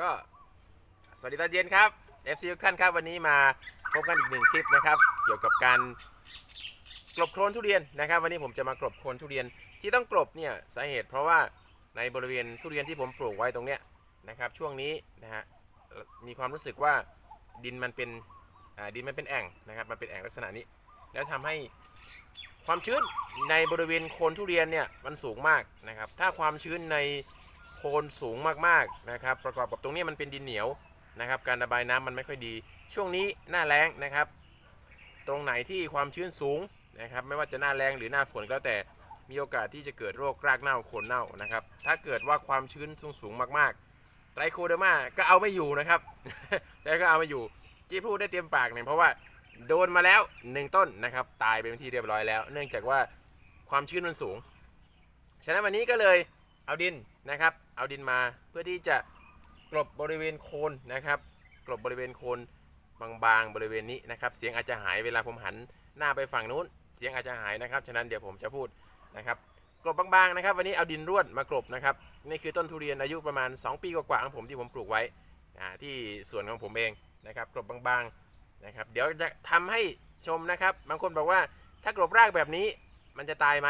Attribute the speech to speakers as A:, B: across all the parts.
A: ก็สวัสดีตอนเย็นครับ FC ทุกท่านครับวันนี้มาพบกันอีกหนึ่งคลิปนะครับ เกี่ยวกับการกลบโคลนทุเรียนนะครับ วันนี้ผมจะมากลบโคลนทุเรียนที่ต้องกลบเนี่ยสาเหตุ เพราะว่าในบริเวณทุเรียนที่ผมปลูกไว้ตรงเนี้ยนะครับ ช่วงนี้นะฮะมีความรู้สึกว่าดินมันเป็นดินมันเป็นแอ่งนะครับมันเป็นแอ่งลักษณะนี้ แล้วทำให้ความชื้นในบริเวณโคนทุเรียนเนี่ยมันสูงมากนะครับ ถ้าความชื้นใน โคนสูงมากๆนะครับ ประกอบกับตรงนี้มันเป็นดินเหนียวนะครับ การระบายน้ำมันไม่ค่อยดี ช่วงนี้หน้าแล้งนะครับ ตรงไหนที่ความชื้นสูงนะครับ ไม่ว่าจะหน้าแรงหรือหน้าฝนก็แล้วแต่มีโอกาสที่จะเกิดโรครากเน่าโคนเน่านะครับ ถ้าเกิดว่าความชื้นสูงสูงมากๆไตรโคเดอร์มาก็เอาไม่อยู่นะครับแต่ก็เอาไม่อยู่ที่พูดได้เตรียมปากเนี่ยเพราะว่าโดนมาแล้วหนึ่งต้นนะครับ ตายไปเป็นที่เรียบร้อยแล้ว เนื่องจากว่าความชื้นมันสูง ฉะนั้นวันนี้ก็เลยเอาดิน นะครับ เอาดินมาเพื่อที่จะกลบบริเวณโคนนะครับ กลบบริเวณโคนบางๆบริเวณนี้นะครับ เสียงอาจจะหายเวลาผมหันหน้าไปฝั่งนู้น เสียงอาจจะหายนะครับ ฉะนั้นเดี๋ยวผมจะพูดนะครับกลบบางๆนะครับ วันนี้เอาดินร่วนมากลบนะครับนี่คือต้นทุเรียนอายุประมาณ 2 ปีกว่าๆของผมที่ผมปลูกไว้ที่สวนของผมเองนะครับกลบบางๆนะครับ เดี๋ยวจะทำให้ชมนะครับ บางคนบอกว่าถ้ากลบรากแบบนี้มันจะตายไหม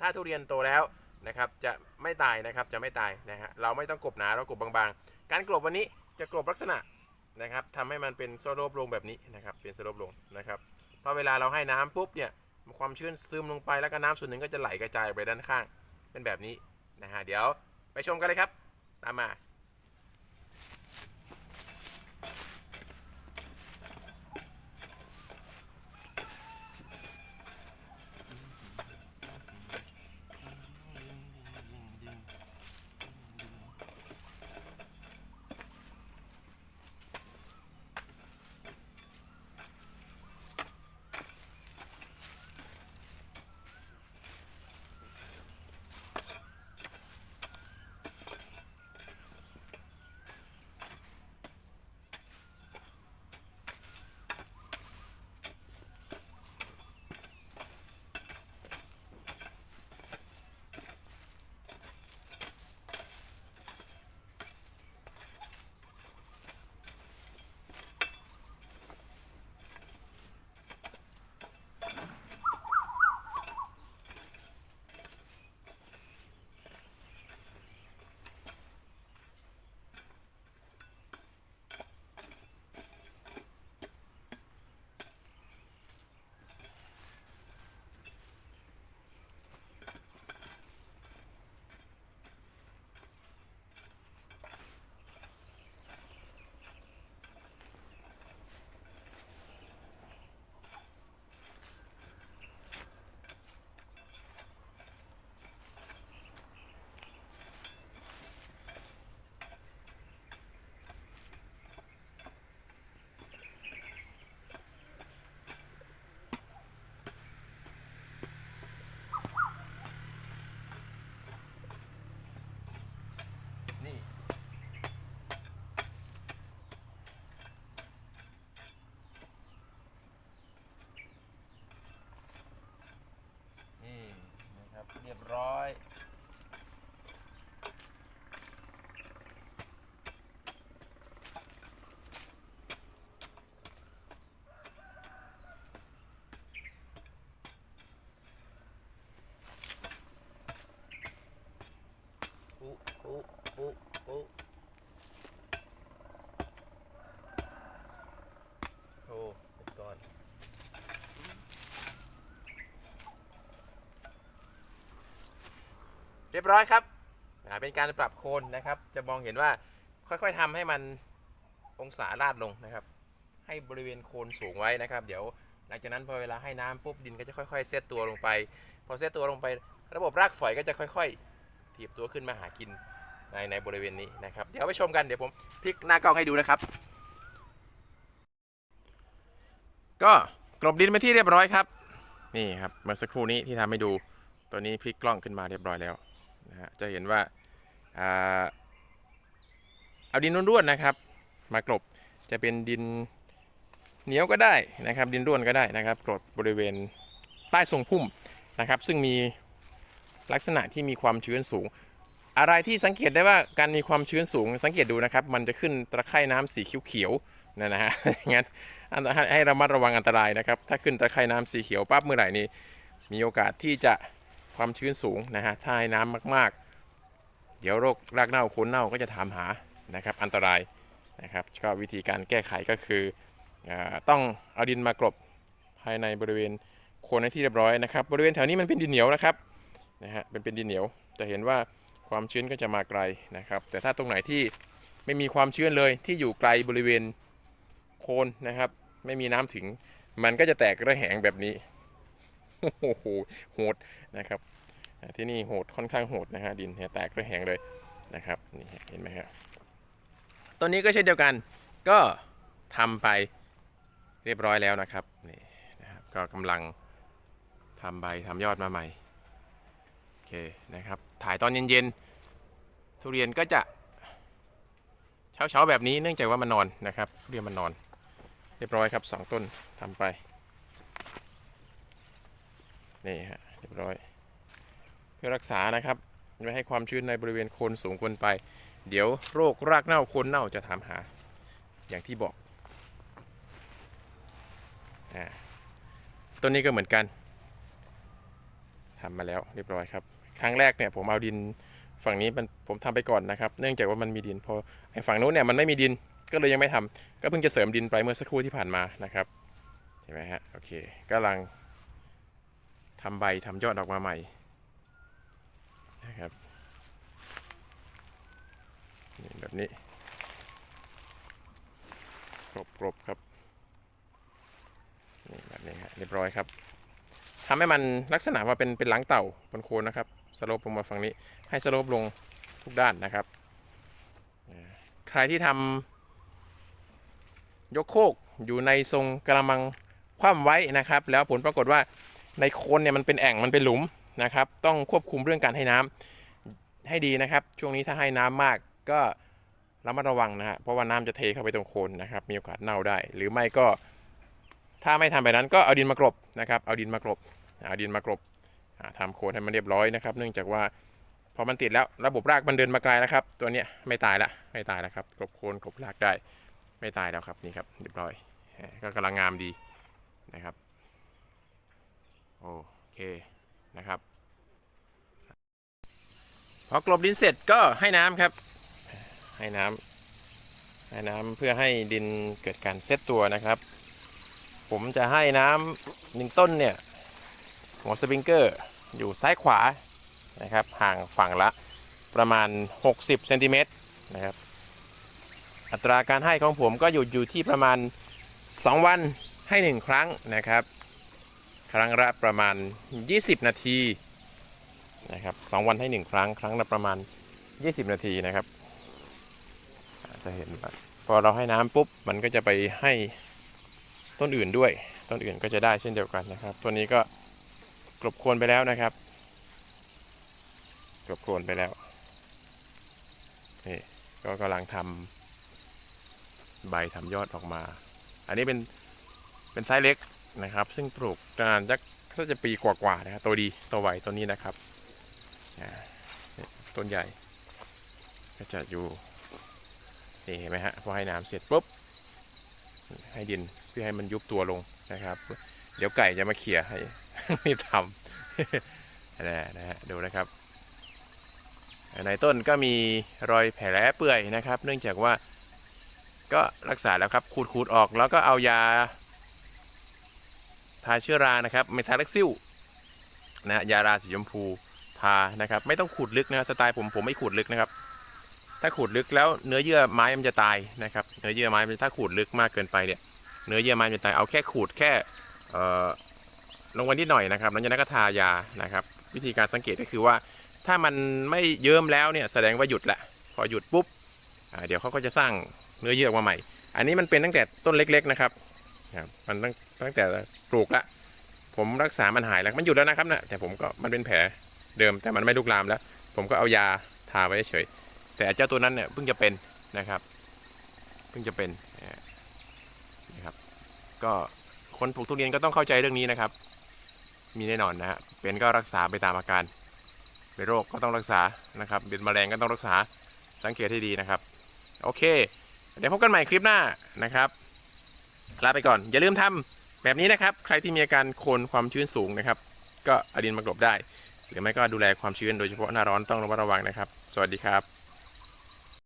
A: ถ้าทุเรียนโตแล้ว นะครับจะไม่ตายนะครับจะไม่ตายนะฮะเราไม่ต้องกลบหนาเรากลบบางๆ การกลบวันนี้จะกลบลักษณะนะครับทำให้มันเป็นสโลปลงแบบนี้นะครับเป็นสโลปลงนะครับพอเวลาเราให้น้ำปุ๊บเนี่ยความชื้นซึมลงไปแล้วก็น้ำส่วนหนึ่งก็จะไหลกระจายไปด้านข้างเป็นแบบนี้นะฮะเดี๋ยวไปชมกันเลยครับ ตามมา รียบร้อย อุ๊อุ๊อุ๊อุ๊โอ้เป็นก้อน เรียบร้อยครับเป็นการปรับโคนนะครับ จะมองเห็นว่าค่อยๆทำให้มันองศาลาดลงนะครับ ให้บริเวณโคนสูงไว้นะครับ เดี๋ยวหลังจากนั้นพอเวลาให้น้ำปุ๊บดินก็จะค่อยๆเซตตัวลงไป พอเซตตัวลงไป ระบบรากฝอยก็จะค่อยๆถีบตัวขึ้นมาหากินในในบริเวณนี้นะครับ เดี๋ยวไปชมกันเดี๋ยวผมพลิกหน้ากล้องให้ดูนะครับ ก็กลบดินไปที่เรียบร้อยครับ นี่ครับเมื่อสักครู่นี้ที่ทำให้ดูตัวนี้พลิกกล้องขึ้นมาเรียบร้อยแล้ว นะฮะจะเห็นว่าเอาดินร่วนๆนะครับ มากลบจะเป็นดินเหนียวก็ได้นะครับ ดินร่วนก็ได้นะครับกลบบริเวณใต้ทรงพุ่มนะครับ ซึ่งมีลักษณะที่มีความชื้นสูง อะไรที่สังเกตได้ว่าการมีความชื้นสูงสังเกตดูนะครับ มันจะขึ้นตะไคร่น้ำสีเขียวๆนะฮะงั้นอันให้ให้ระมัดระวังอันตรายนะครับ ถ้าขึ้นตะไคร่น้ำสีเขียวปั๊บเมื่อไหร่นี้มีโอกาสที่จะ ความชื้นสูงนะฮะถ้าให้น้ำมาก ๆ เดี๋ยวโรครากเน่าโคนเน่าก็จะถามหานะครับ อันตรายนะครับก็วิธีการแก้ไขก็คืออต้องเอาดินมากรบภายในบริเวณโคนให้ที่เรียบร้อยนะครับ บริเวณแถวนี้มันเป็นดินเหนียวนะครับนะฮะเป็นเป็นดินเหนียวจะเห็นว่าความชื้นก็จะมาไกลนะครับ แต่ถ้าตรงไหนที่ไม่มีความชื้นเลยที่อยู่ไกลบริเวณโคนนะครับ ไม่มีน้ำถึงมันก็จะแตกระแหงแบบนี้ โอ้โหโหดนะครับที่นี่โหดค่อนข้างโหดนะฮะดินแตกระแหงเลยนะครับนี่เห็นไหมครับต้นนี้ก็เช่นเดียวกันก็ทำไปเรียบร้อยแล้วนะครับนี่นะครับก็กำลังทำใบทำยอดมาใหม่โอเคนะครับถ่ายตอนเย็นๆทุเรียนก็จะเช้าๆแบบนี้เนื่องจากว่ามันนอนนะครับทุเรียนมันนอน เรียบร้อยครับสองต้นทำไป นี่ฮะเรียบร้อย เพื่อรักษานะครับไม่ให้ความชื้นในบริเวณโคนสูงเกินไป เดี๋ยวโรครากเน่าโคนเน่าจะถามหา อย่างที่บอกอต้นนี้ก็เหมือนกันทำมาแล้วเรียบร้อยครับ ครั้งแรกเนี่ยผมเอาดินฝั่งนี้มันผมทำไปก่อนนะครับ เนื่องจากว่ามันมีดินพอไอ้ฝั่งนู้นเนี่ยมันไม่มีดินก็เลยยังไม่ทำก็เพิ่งจะเสริมดินไปเมื่อสักครู่ที่ผ่านมานะครับเห็นไหมฮะโอเคกำลัง ทำใบทำยอดออกมาใหม่นะครับนี่แบบนี้กรบกรบครับนี่แบบนี้ฮะเรียบร้อยครับทำให้มันลักษณะว่าเป็นเป็นหลังเต่าบนโคนนะครับสโลปลงมาฝั่งนี้ ให้สโลปลงทุกด้านนะครับ ใครที่ทำยกโคกอยู่ในทรงกระมังคว่ำไว้นะครับ แล้วผลปรากฏว่า ในโคนเนี่ยมันเป็นแอ่งมันเป็นหลุมนะครับ ต้องควบคุมเรื่องการให้น้ำให้ดีนะครับ ช่วงนี้ถ้าให้น้ำมากก็ระมัดระวังนะฮะเพราะว่าน้ำจะเทเข้าไปตรงโคนนะครับ มีโอกาสเน่าได้ หรือไม่ก็ ถ้าไม่ทำแบบนั้นก็เอาดินมากรบนะครับเอาดินมากรบเอาดินมากรบอ่าทำโคนให้มันเรียบร้อยนะครับ เนื่องจากว่าพอมันติดแล้วระบบรากมันเดินมาไกลแล้วครับ ตัวเนี้ยไม่ตายละไม่ตายแล้วครับกรบโคนกรบรากได้ ไม่ตายแล้วครับนี่ครับเรียบร้อยก็กำลังงามดีนะครับ โอเคนะครับพอกลบดินเสร็จก็ให้น้ำครับ ให้น้ำให้น้ำเพื่อให้ดินเกิดการเซตตัวนะครับ ผมจะให้น้ำหนึ่งต้นเนี่ยหัวสปริงเกอร์อยู่ซ้ายขวานะครับห่างฝั่งละประมาณ 60เซนติเมตรนะครับอัตราการให้ของผมก็อยู่อยู่ที่ประมาณ 2 วันให้ 1 ครั้งนะครับ ครั้งละประมาณ 20 นาทีนะครับสองวันให้ 1 ครั้ง ครั้งละประมาณ 20 นาทีนะครับ จะเห็นว่าพอเราให้น้ำปุ๊บมันก็จะไปให้ต้นอื่นด้วย ต้นอื่นก็จะได้เช่นเดียวกันนะครับ ตัวนี้ก็กลบโคนไปแล้วนะครับกลบโคนไปแล้วนี่ก็กำลังทำใบทำยอดออกมา อันนี้เป็นเป็นไซส์เล็ก นะครับ ซึ่งปลูกนานจักก็จะปีกว่าๆนะครับตัวดีตัวไหวตัวนี้นะครับต้นใหญ่ ก็จะอยู่นี่เห็นไหมฮะพอให้น้ำเสร็จปุ๊บให้ดินเพื่อให้มันยุบตัวลงนะครับ เดี๋ยวไก่จะมาเขี่ยให้นี่ทำนะนะฮะดูนะครับ ในต้นก็มีรอยแผลเปื่อยนะครับ เนื่องจากว่าก็รักษาแล้วครับขูดๆออกแล้วก็เอายา ทาเชื้อรานะครับเมทาเล็กซิลนะยาราสีชมพูทานะครับไม่ต้องขูดลึกนะสไตล์ผมผมไม่ขูดลึกนะครับ ถ้าขูดลึกแล้วเนื้อเยื่อไม้มันจะตายนะครับเนื้อเยื่อไม้ถ้าขูดลึกมากเกินไปเนี่ยเนื้อเยื่อไม้มันจะตายเอาแค่ขูดแค่ลงวันนิดหน่อยนะครับแล้วจากนั้นก็ทายานะครับ วิธีการสังเกตก็คือว่า ถ้ามันไม่เยิ้มแล้วเนี่ยแสดงว่าหยุดละพอหยุดปุ๊บเดี๋ยวเขาก็จะสร้างเนื้อเยื่อออกมาใหม่ อันนี้มันเป็นตั้งแต่ต้นเล็ก ๆนะครับครับมันตั้งตั้งแต่ ปลูกละผมรักษามันหายแล้วมันหยุดแล้วนะครับนะแต่ผมก็มันเป็นแผลเดิมแต่มันไม่ลุกลามแล้ว ผมก็เอายาทาไว้เฉย แต่เจ้าตัวนั้นเนี่ยเพิ่งจะเป็นนะครับ เพิ่งจะเป็นนะครับ ก็คนปลูกทุเรียนก็ต้องเข้าใจเรื่องนี้นะครับ มีแน่นอนนะฮะเป็นก็รักษาไปตามอาการเเป็นโรคก็ต้องรักษานะครับเป็นแมลงก็ต้องรักษาสังเกตให้ดีนะครับ โอเค เดี๋ยวพบกันใหม่คลิปหน้านะครับลาไปก่อนอย่าลืมทำ แบบนี้นะครับใครที่มีอาการโคนความชื้นสูงนะครับ ก็อดินมากรบได้ หรือไม่ก็ดูแลความชื้นโดยเฉพาะหน้าร้อนต้องระมัดระวังนะครับ สวัสดีครับ